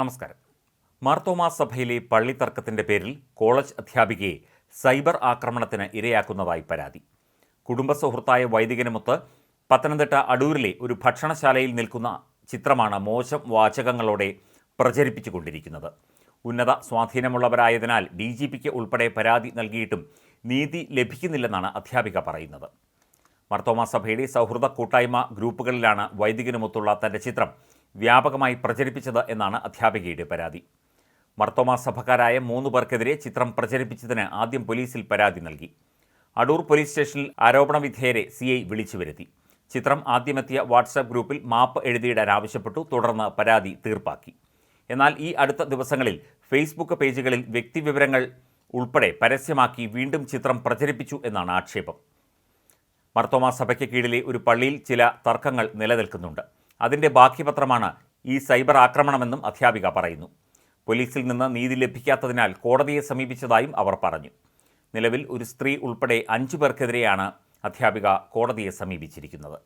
നമസ്കാരം. മാർത്തോമാ സഭയിലെ പള്ളിത്തർക്കത്തിന്റെ പേരിൽ കോളേജ് അധ്യാപികയെ സൈബർ ആക്രമണത്തിന് ഇരയാക്കുന്നതായി പരാതി. കുടുംബ സുഹൃത്തായ വൈദികനുമൊത്ത് പത്തനംതിട്ട അടൂരിലെ ഒരു ഭക്ഷണശാലയിൽ നിൽക്കുന്ന ചിത്രമാണ് മോശം വാചകങ്ങളോടെ പ്രചരിപ്പിച്ചുകൊണ്ടിരിക്കുന്നത്. ഉന്നത സ്വാധീനമുള്ളവരായതിനാൽ ഡി ജി പിക്ക് ഉൾപ്പെടെ പരാതി നൽകിയിട്ടും നീതി ലഭിക്കുന്നില്ലെന്നാണ് അധ്യാപിക പറയുന്നത്. മർത്തോമാ സഭയുടെ സൗഹൃദ കൂട്ടായ്മ ഗ്രൂപ്പുകളിലാണ് വൈദികനുമൊത്തുള്ള തന്റെ ചിത്രം വ്യാപകമായി പ്രചരിപ്പിച്ചത് എന്നാണ് അധ്യാപികയുടെ പരാതി. മർത്തോമ സഭക്കാരായ മൂന്ന് പേർക്കെതിരെ ചിത്രം പ്രചരിപ്പിച്ചതിന് ആദ്യം പോലീസിൽ പരാതി നൽകി. അടൂർ പോലീസ് സ്റ്റേഷനിൽ ആരോപണ വിധേയരെ സി ഐ വിളിച്ചു വരുത്തി. ചിത്രം ആദ്യമെത്തിയ വാട്സാപ്പ് ഗ്രൂപ്പിൽ മാപ്പ് എഴുതിയിടാൻ ആവശ്യപ്പെട്ടു തുടർന്ന് പരാതി തീർപ്പാക്കി. എന്നാൽ ഈ അടുത്ത ദിവസങ്ങളിൽ ഫേസ്ബുക്ക് പേജുകളിൽ വ്യക്തിവിവരങ്ങൾ ഉൾപ്പെടെ പരസ്യമാക്കി വീണ്ടും ചിത്രം പ്രചരിപ്പിച്ചു എന്നാണ് ആക്ഷേപം. മർത്തോമ സഭയ്ക്ക് കീഴിലെ ഒരു പള്ളിയിൽ ചില തർക്കങ്ങൾ നിലനിൽക്കുന്നുണ്ട്. അതിന്റെ ബാക്കിപത്രമാണ് ഈ സൈബർ ആക്രമണമെന്നും അധ്യാപിക പറയുന്നു. പോലീസിൽ നിന്ന് നീതി ലഭിക്കാത്തതിനാൽ കോടതിയെ സമീപിച്ചതായും അവർ പറഞ്ഞു. നിലവിൽ ഒരു സ്ത്രീ ഉൾപ്പെടെ അഞ്ചു പേർക്കെതിരെയാണ് അധ്യാപിക കോടതിയെ സമീപിച്ചിരിക്കുന്നത്.